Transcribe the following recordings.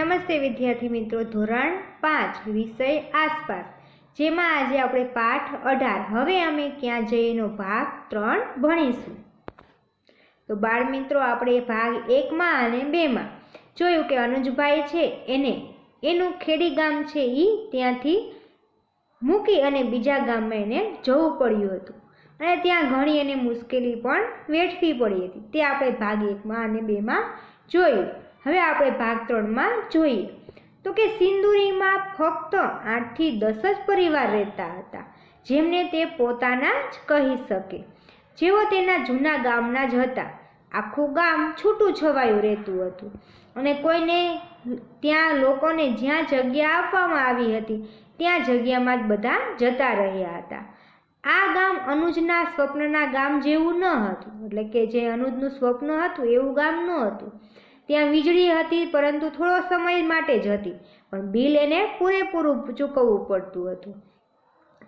નમસ્તે વિદ્યાર્થી મિત્રો, ધોરણ પાંચ, વિષય આસપાસ. જેમાં આજે આપણે પાઠ અઢાર. હવે અમે ક્યાં જઈએનો ભાગ ત્રણ ભણીશું. તો બાળ મિત્રો, આપણે ભાગ એકમાં અને બેમાં. જોયું કે અનુજભાઈ છે, એને એનું ખેડી ગામ છે એ ત્યાંથી મૂકી અને બીજા ગામમાં એને જવું પડ્યું હતું. અને ત્યાં ઘણી એને મુશ્કેલી પણ વેઠવી પડી હતી. તે આપણે ભાગ એકમાં અને બેમાં જોયું. હવે આપણે ભાગ ત્રણમાં જોઈએ. તો કે સિંદુરીમાં ફક્ત આઠથી દસ જ પરિવાર રહેતા હતા, જેમને તે પોતાના જ કહી શકે. જેઓ તેના જૂના ગામના જ હતા. આખું ગામ છૂટું છવાયું રહેતું હતું અને કોઈને ત્યાં લોકોને જ્યાં જગ્યા આપવામાં આવી હતી, ત્યાં જગ્યામાં જ બધા જતા રહ્યા હતા. આ ગામ અનુજના સ્વપ્નના ગામ જેવું ન હતું, એટલે કે જે અનુજનું સ્વપ્ન હતું એવું ગામ ન હતું. ત્યાં વીજળી હતી, પરંતુ થોડો સમય માટે જ હતી. પણ બિલ એને પૂરેપૂરું ચૂકવવું પડતું હતું.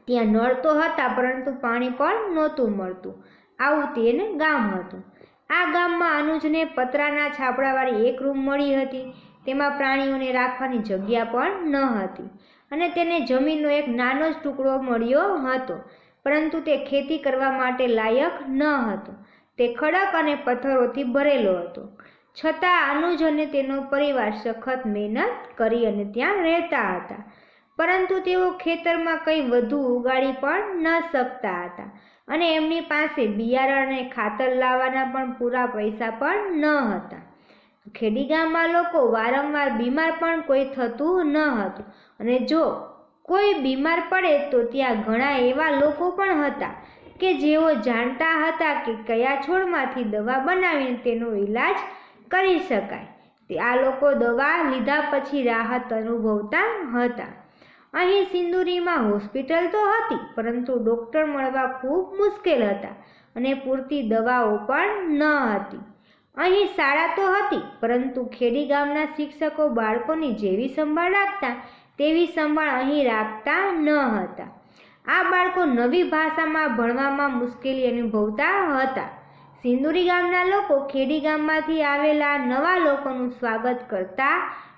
ત્યાં નળ તો હતા, પરંતુ પાણી પણ નહોતું મળતું. આવું તેને ગામ હતું. આ ગામમાં અનુજને પતરાના છાપડાવાળી એક રૂમ મળી હતી. તેમાં પ્રાણીઓને રાખવાની જગ્યા પણ ન હતી અને તેને જમીનનો એક નાનો જ ટુકડો મળ્યો હતો, પરંતુ તે ખેતી કરવા માટે લાયક ન હતો. તે ખડક અને પથ્થરોથી ભરેલો હતો. છતાં અનુજ અને તેનો પરિવાર સખત મહેનત કરી અને ત્યાં રહેતા હતા. પરંતુ તેઓ ખેતરમાં કંઈ વધુ ઉગાડી પણ ન શકતા હતા અને એમની પાસે બિયારણ અને ખાતર લાવવાના પણ પૂરા પૈસા પણ ન હતા. ખેડી ગામમાં લોકો વારંવાર બીમાર પણ કોઈ થતું ન હતું અને જો કોઈ બીમાર પડે તો ત્યાં ઘણા એવા લોકો પણ હતા કે જેઓ જાણતા હતા કે કયા છોડમાંથી દવા બનાવીને તેનો ઈલાજ કરી શકાય. આ લોકો દવા લીધા પછી રાહત અનુભવતા હતા. અહીં સિંદુરીમાં હોસ્પિટલ તો હતી, પરંતુ ડૉક્ટર મળવા ખૂબ મુશ્કેલ હતા અને પૂરતી દવાઓ પણ ન હતી. અહીં શાળા તો હતી, પરંતુ ખેડી ગામના શિક્ષકો બાળકોની જેવી સંભાળ રાખતા, તેવી સંભાળ અહીં રાખતા ન હતા. આ બાળકો નવી ભાષામાં ભણવામાં મુશ્કેલી અનુભવતા હતા. સિંદુરી ગામના લોકો ખેડી ગામમાંથી આવેલા નવા લોકોનું સ્વાગત કરતા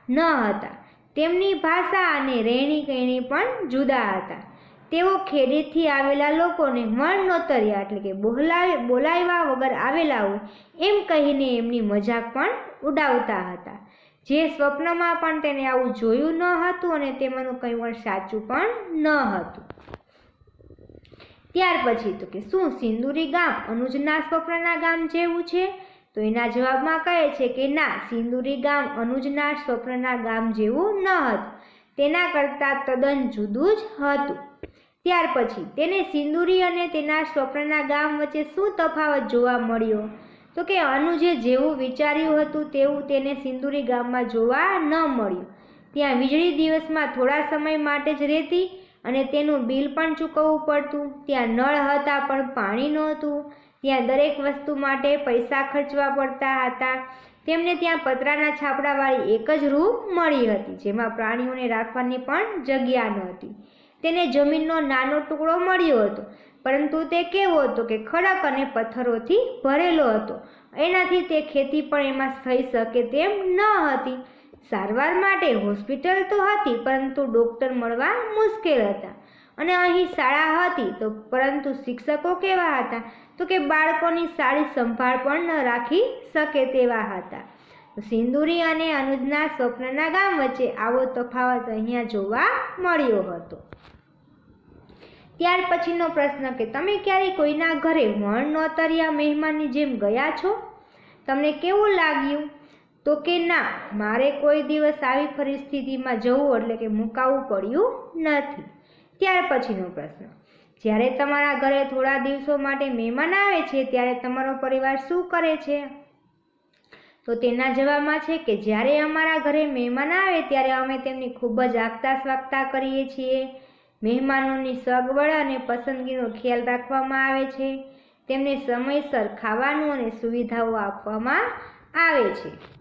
ન હતા. તેમની ભાષા અને રહેણી કહેણી પણ જુદા હતા. તેઓ ખેડીથી આવેલા લોકોને મણ નોતર્યા એટલે કે બોલાવે બોલાવ્યા વગર આવેલા હોય એમ કહીને એમની મજાક પણ ઉડાવતા હતા. જે સ્વપ્નમાં પણ તેને આવું જોયું ન હતું અને તેમાંનું કંઈ પણ સાચું પણ ન હતું. ત્યાર પછી તો કે શું સિંદુરી ગામ અનુજના સ્વપ્નના ગામ જેવું છે? તો એના જવાબમાં કહે છે કે ના, સિંદુરી ગામ અનુજના સ્વપ્નના ગામ જેવું ન હતું. તેના કરતાં તદ્દન જુદું જ હતું. ત્યાર પછી તેને સિંદુરી અને તેના સ્વપ્નના ગામ વચ્ચે શું તફાવત જોવા મળ્યો? તો કે અનુજે જેવું વિચાર્યું હતું તેવું તેને સિંદુરી ગામમાં જોવા ન મળ્યું. ત્યાં વીજળી દિવસમાં થોડા સમય માટે જ રહેતી અને તેનું બિલ પણ ચૂકવવું પડતું. ત્યાં નળ હતા પણ પાણી નહોતું. ત્યાં દરેક વસ્તુ માટે પૈસા ખર્ચવા પડતા હતા. તેમને ત્યાં પતરાના છાપડાવાળી એક જ રૂમ મળી હતી, જેમાં પ્રાણીઓને રાખવાની પણ જગ્યા નહોતી. તેને જમીનનો નાનો ટુકડો મળ્યો હતો, પરંતુ તે કેવો હતો કે ખડક અને પથ્થરોથી ભરેલો હતો. એનાથી તે ખેતી પણ એમાં થઈ શકે તેમ ન હતી. સારવાર માટે હોસ્પિટલ તો હતી, પરંતુ ડૉક્ટર મળવા મુશ્કેલ હતા. અને અહીં શાળા હતી, તો પરંતુ શિક્ષકો કેવા હતા? તો કે બાળકોની સારી સંભાળ પણ ન રાખી શકે તેવા હતા. સિંદુરી અને અનુજના સ્વપ્નના ગામ વચ્ચે આવો તફાવત અહીંયા જોવા મળ્યો હતો. ત્યાર પછીનો પ્રશ્ન કે તમે ક્યારે કોઈના ઘરે વણ નોતર્યા મહેમાનની જેમ ગયા છો? તમને કેવું લાગ્યું? તો કે ના, મારે કોઈ દિવસ આવી પરિસ્થિતિમાં જવું એટલે કે મુકાવવું પડ્યું નથી. ત્યાર પછીનો પ્રશ્ન. જ્યારે તમારા ઘરે થોડા દિવસો માટે મહેમાન આવે છે, ત્યારે તમારો પરિવાર શું કરે છે? તો તેના જવાબમાં છે કે જ્યારે અમારા ઘરે મહેમાન આવે, ત્યારે અમે તેમની ખૂબ જ આગતા સ્વાગતા કરીએ છીએ. મહેમાનોની સગવડ અને પસંદગીનો ખ્યાલ રાખવામાં આવે છે. તેમને સમયસર ખાવાનું અને સુવિધાઓ આપવામાં આવે છે.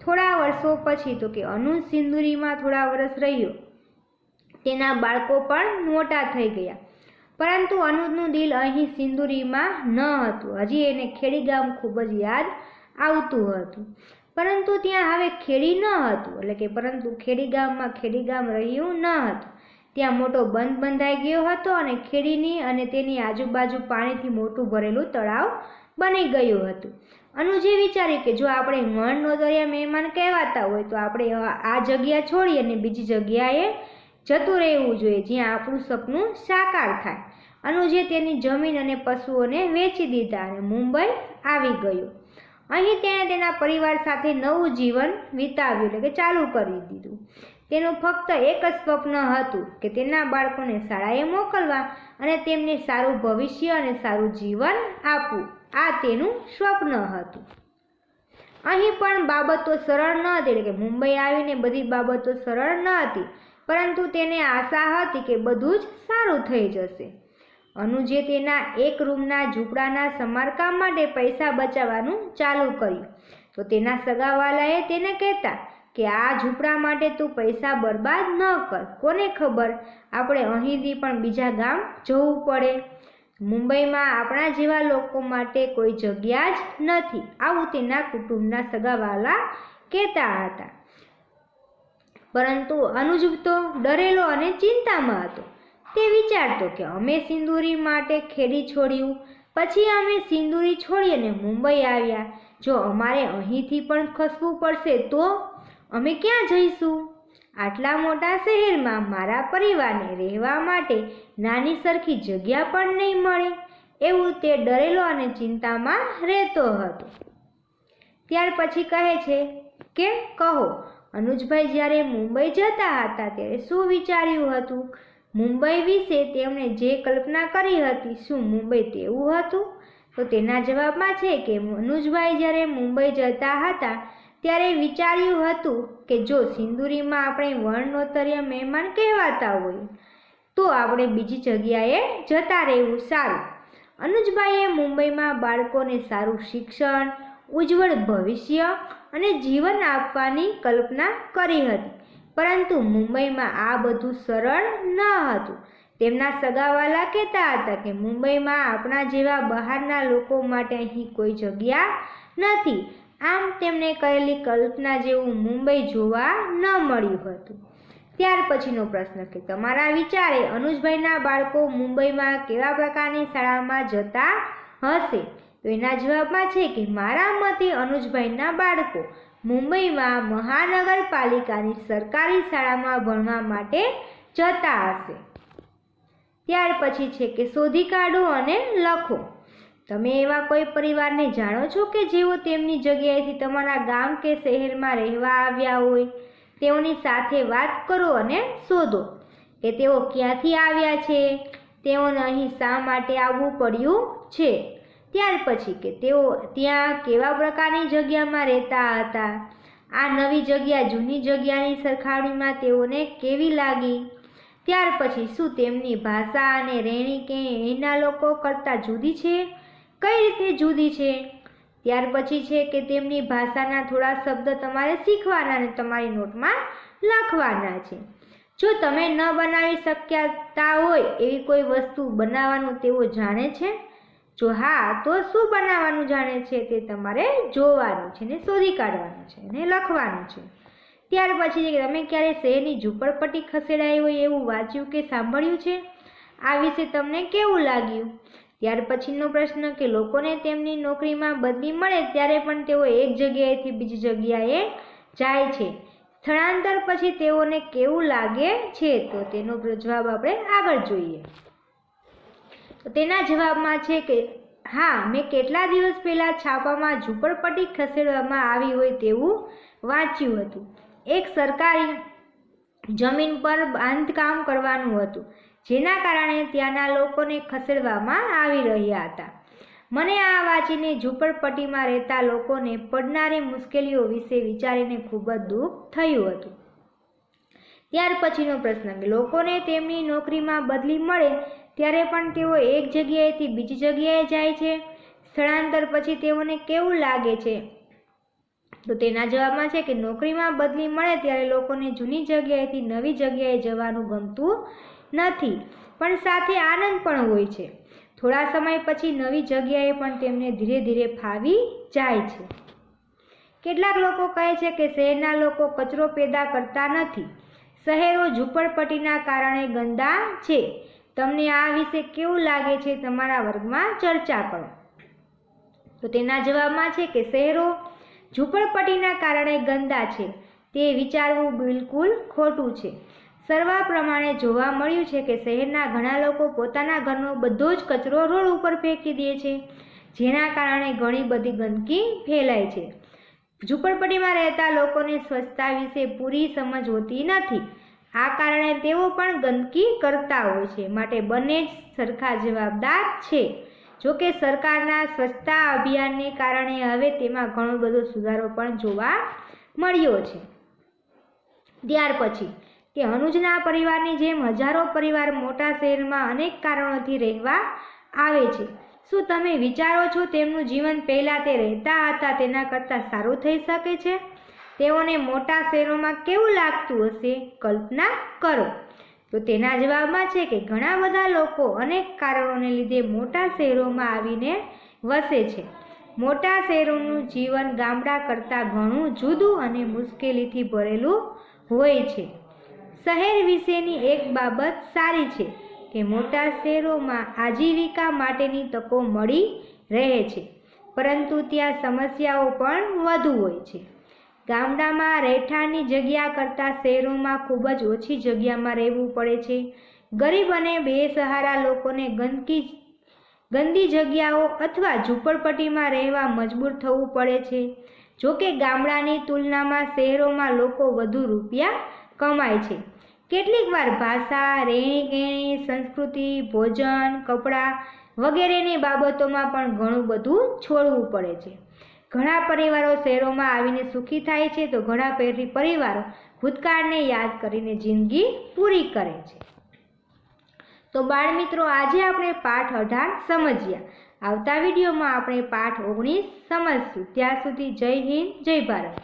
થોડા વર્ષો પછી તો કે અનુજ સિંદુરીમાં થોડા વર્ષ રહ્યો. તેના બાળકો પણ મોટા થઈ ગયા. પરંતુ અનુજનું દિલ અહીં સિંદુરીમાં ન હતું. હજી એને ખેડી ગામ ખૂબ જ યાદ આવતું હતું. પરંતુ ત્યાં હવે ખેડી ન હતું. એટલે કે પરંતુ ખેડી ગામમાં ખેડી ગામ રહ્યું ન હતું. ત્યાં મોટો બંધ બંધાઈ ગયો હતો અને ખેડીની અને તેની આજુબાજુ પાણીથી મોટું ભરેલું તળાવ બની ગયું હતું. અનુજે વિચાર્યું કે જો આપણે મણનો દરિયા મહેમાન કહેવાતા હોય, તો આપણે આ જગ્યા છોડી અને બીજી જગ્યાએ જતું રહેવું જોઈએ, જ્યાં આપણું સપનું સાકાર થાય. અનુજે તેની જમીન અને પશુઓને વેચી દીધા અને મુંબઈ આવી ગયો. અહીં તેણે તેના પરિવાર સાથે નવું જીવન વિતાવ્યું એટલે કે ચાલુ કરી દીધું. તેનું ફક્ત એક જ સ્વપ્ન હતું કે તેના બાળકોને શાળાએ મોકલવા અને તેમને સારું ભવિષ્ય અને સારું જીવન આપવું. આ તેનું સ્વપ્ન હતું. અહીં પણ બાબતો સરળ ન હતી, એટલે કે મુંબઈ આવીને બધી બાબતો સરળ ન હતી, પરંતુ તેને આશા હતી કે બધું જ સારું થઈ જશે. અનુજે તેના એક રૂમના ઝૂંપડાના સમારકામ માટે પૈસા બચાવવાનું ચાલુ કર્યું. તો તેના સગાવાલાએ તેને કહેતા કે, આ ઝૂંપડા માટે તું પૈસા બરબાદ ન કર, કોને ખબર? આપણે અહીંથી પણ બીજા ગામ જવું પડે. મુંબઈમાં આપણા જેવા લોકો માટે કોઈ જગ્યા જ નથી. આવું તેના કુટુંબના સગાવાલા કહેતા હતા. પરંતુ અનુજ તો ડરેલો અને ચિંતામાં હતો. તે વિચારતો કે અમે સિંદૂરી માટે ખેડી છોડ્યું. પછી અમે સિંદૂરી છોડી અને મુંબઈ આવ્યા. જો અમારે અહીંથી પણ ખસવું પડશે તો અમે ક્યાં જઈશું? આટલા મોટા શહેરમાં મારા પરિવારને રહેવા માટે નાની સરખી જગ્યા પણ નહીં મળે, એવું તે ડરેલો અને ચિંતામાં રહેતો હતો. ત્યાર પછી કહે છે કે, કહો, અનુજભાઈ જ્યારે મુંબઈ જતા હતા ત્યારે શું વિચાર્યું હતું? મુંબઈ વિશે તેમણે જે કલ્પના કરી હતી, શું મુંબઈ તેવું હતું? તો તેના જવાબમાં છે કે, અનુજભાઈ જ્યારે મુંબઈ જતા હતા ત્યારે વિચાર્યું હતું કે જો સિંદુરીમાં આપણે વર્ણોત્તરીય મહેમાન કહેવાતા હોય, તો આપણે બીજી જગ્યાએ જતા રહેવું સારું. અનુજભાઈએ મુંબઈમાં બાળકોને સારું શિક્ષણ, ઉજ્જવળ ભવિષ્ય અને જીવન આપવાની કલ્પના કરી હતી. પરંતુ મુંબઈમાં આ બધું સરળ ન હતું. તેમના સગાવાલા કહેતા હતા કે મુંબઈમાં આપણા જેવા બહારના લોકો માટે અહીં કોઈ જગ્યા નથી. આમ તેમણે કરેલી કલ્પના જેવું મુંબઈ જોવા ન મળ્યું હતું. ત્યાર પછીનો પ્રશ્ન કે તમારા વિચારે અનુજભાઈના બાળકો મુંબઈમાં કેવા પ્રકારની શાળામાં જતા હશે? તો એના જવાબમાં છે કે મારા મતે અનુજભાઈના બાળકો મુંબઈમાં મહાનગરપાલિકાની સરકારી શાળામાં ભણવા માટે જતા હશે. ત્યાર પછી છે કે શોધી કાઢો અને લખો. તમે એવા કોઈ પરિવારને જાણો છો કે જેઓ તેમની જગ્યાએથી તમારા ગામ કે શહેરમાં રહેવા આવ્યા હોય? તેઓની સાથે વાત કરો અને શોધો કે તેઓ ક્યાંથી આવ્યા છે. તેઓને અહીં શા માટે આવવું પડ્યું છે? ત્યાર પછી કે તેઓ ત્યાં કેવા પ્રકારની જગ્યામાં રહેતા હતા? આ નવી જગ્યા જૂની જગ્યાની સરખામણીમાં તેઓને કેવી લાગી? ત્યાર પછી શું તેમની ભાષા અને રહેણી કે એના લોકો કરતાં જુદી છે? કઈ રીતે જુદી છે? ત્યાર પછી છે કે તેમની ભાષાના થોડા શબ્દ તમારે શીખવાના અને તમારી નોટમાં લખવાના છે. જો તમે ન બનાવી શક્યતા હોય એવી કોઈ વસ્તુ બનાવવાનું તેઓ જાણે છે? જો હા, તો શું બનાવવાનું જાણે છે તે તમારે જોવાનું છે ને શોધી કાઢવાનું છે અને લખવાનું છે. ત્યાર પછી તમે ક્યારે શહેરની ઝૂંપડપટ્ટી ખસેડાઈ હોય એવું વાંચ્યું કે સાંભળ્યું છે? આ વિશે તમને કેવું લાગ્યું? ત્યાર પછીનો પ્રશ્ન કે લોકોને તેમની નોકરીમાં બદલી મળે ત્યારે પણ તેઓ એક જગ્યાએથી બીજી જગ્યાએ જાય છે. સ્થળાંતર પછી તેઓને કેવું લાગે છે? તો તેનો જવાબ આપણે આગળ જોઈએ. તો તેના જવાબમાં છે કે, હા, મેં કેટલા દિવસ પહેલાં છાપામાં ઝૂંપડપટ્ટી ખસેડવામાં આવી હોય તેવું વાંચ્યું હતું. એક સરકારી જમીન પર બાંધકામ કરવાનું હતું. જેના કારણે ત્યાંના લોકોને ખસેડવામાં આવી રહ્યા હતા. મને આ વાંચીને ઝૂંપડપટ્ટીમાં રહેતા લોકોને પડનારી મુશ્કેલીઓ વિશે વિચારીને ખૂબ જ દુઃખ થયું હતું. ત્યાર પછીનો પ્રશ્ન લોકોને તેમની નોકરીમાં બદલી મળે ત્યારે પણ તેઓ એક જગ્યાએથી બીજી જગ્યાએ જાય છે? સ્થળાંતર પછી તેઓને કેવું લાગે છે? તો તેના જવાબમાં છે કે નોકરીમાં બદલી મળે ત્યારે લોકોને જૂની જગ્યાએથી નવી જગ્યાએ જવાનું ગમતું નથી, પણ સાથે આનંદ પણ હોય છે. થોડા સમય પછી નવી જગ્યાએ પણ તેમને ધીરે ધીરે ફાવી જાય છે. કેટલાક લોકો કહે છે કે શહેરના લોકો કચરો પેદા કરતા નથી. શહેરો ઝૂંપડપટ્ટીના કારણે ગંદા છે. તમને આ વિશે કેવું લાગે છે તમારા વર્ગમાં ચર્ચા કરો. તો તેના જવાબમાં છે કે શહેરો ઝૂંપડપટ્ટીના કારણે ગંદા છે. તે વિચારવું બિલકુલ ખોટું છે. સર્વા પ્રમાણે જોવા મળ્યું છે કે શહેરના ઘણા લોકો પોતાના ઘરનો બધો જ કચરો રોડ ઉપર ફેંકી દે છે, જેના કારણે ઘણી બધી ગંદકી ફેલાય છે. ઝૂંપડપટ્ટીમાં રહેતા લોકોને સ્વચ્છતા વિશે પૂરી સમજ હોતી નથી. આ કારણે તેઓ પણ ગંદકી કરતા હોય છે. માટે બંને જ સરખા જવાબદાર છે. જોકે સરકારના સ્વચ્છતા અભિયાનને કારણે હવે તેમાં ઘણો બધો સુધારો પણ જોવા મળ્યો છે. ત્યાર પછી કે અનુજના પરિવારની જેમ હજારો પરિવાર મોટા શહેરમાં અનેક કારણોથી રહેવા આવે છે. શું તમે વિચારો છો તેમનું જીવન પહેલાં તે રહેતા હતા તેના કરતાં સારું થઈ શકે છે? તેઓને મોટા શહેરોમાં કેવું લાગતું હશે? કલ્પના કરો. તો તેના જવાબમાં છે કે ઘણા બધા લોકો અનેક કારણોને લીધે મોટા શહેરોમાં આવીને વસે છે. મોટા શહેરોનું જીવન ગામડા કરતાં ઘણું જુદું અને મુશ્કેલીથી ભરેલું હોય છે. શહેર વિશેની એક બાબત સારી છે કે મોટા શહેરોમાં આજીવિકા માટેની તકો મળી રહે છે, પરંતુ ત્યાં સમસ્યાઓ પણ વધુ હોય છે. ગામડામાં રહેઠાણની જગ્યા કરતાં શહેરોમાં ખૂબ જ ઓછી જગ્યામાં રહેવું પડે છે. ગરીબ અને બેસહારા લોકોને ગંદકી, ગંદી જગ્યાઓ અથવા ઝૂંપડપટ્ટીમાં રહેવા મજબૂર થવું પડે છે. જોકે ગામડાની તુલનામાં શહેરોમાં લોકો વધુ રૂપિયા કમાય છે. કેટલીક વાર ભાષા રહેણી કહેણી સંસ્કૃતિ, ભોજન, કપડાં વગેરેની બાબતોમાં પણ ઘણું બધું છોડવું પડે છે. ઘણા પરિવારો શહેરોમાં આવીને સુખી થાય છે તો ઘણા પહેરી પરિવારો ભૂતકાળને યાદ કરીને જિંદગી પૂરી કરે છે. તો બાળ મિત્રો આજે આપણે પાઠ અઢાર સમજ્યા. આવતા વિડીયોમાં આપણે પાઠ ઓગણીસ સમજશું. ત્યાં સુધી જય હિન્દ, જય ભારત.